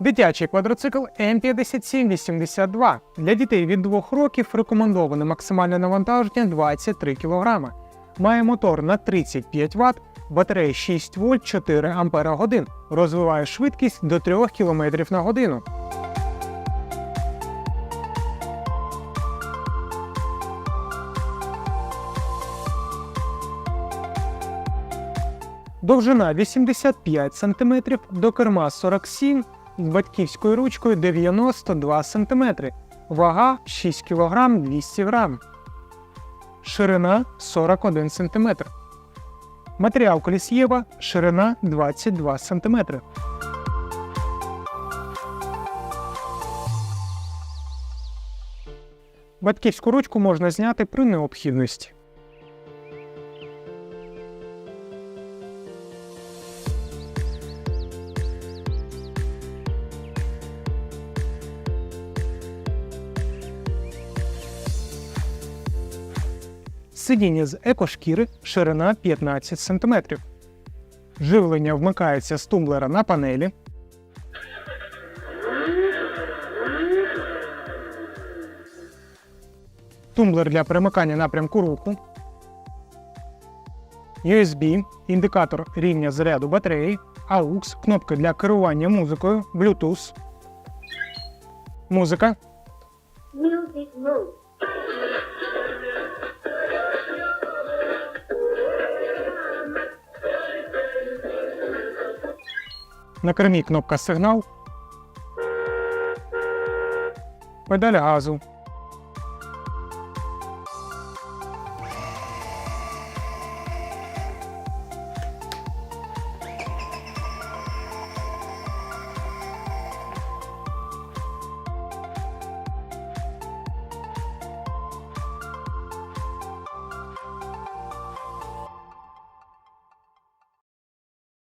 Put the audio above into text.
Дитячий квадроцикл М5782. Для дітей від 2 років рекомендоване максимальне навантаження 23 кг. Має мотор на 35 Вт, батарея 6 вольт 4 Ампера годин. Розвиває швидкість до 3 км на годину. Довжина 85 см, до керма 47 з батьківською ручкою 92 см, вага 6 кг 200 г, ширина 41 см. Матеріал колісєва, ширина 22 см. Батьківську ручку можна зняти при необхідності. Сидіння з екошкіри ширина 15 см. Живлення вмикається з тумблера на панелі. Тумблер для перемикання напрямку руху. USB, індикатор рівня заряду батареї, AUX, кнопки для керування музикою, Bluetooth. Музика, Music mode. На кермі кнопка сигнал. Педаль газу.